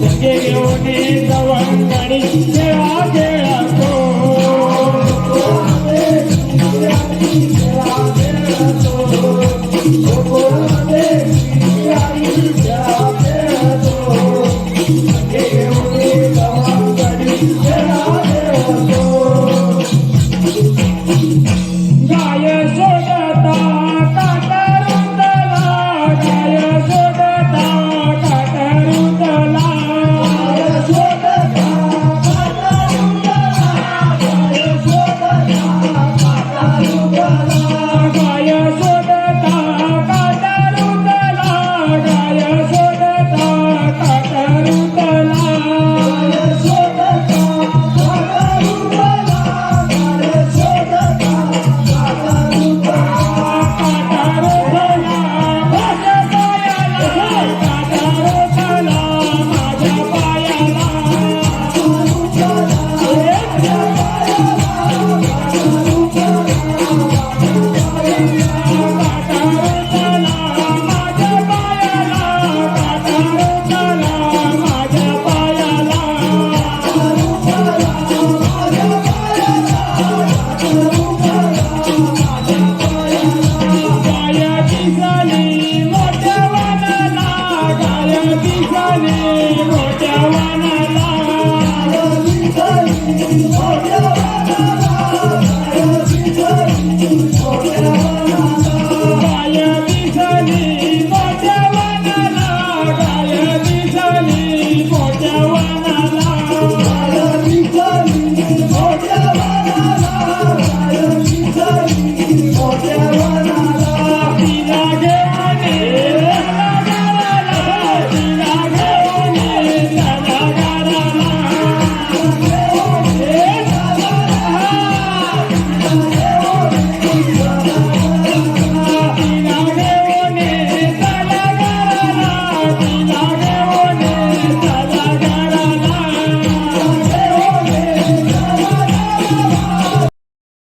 ગીરીઓને દવણ ગણી જેવા જેવા Fire, fire! गाये दिसली मोठ्या वालाला गायी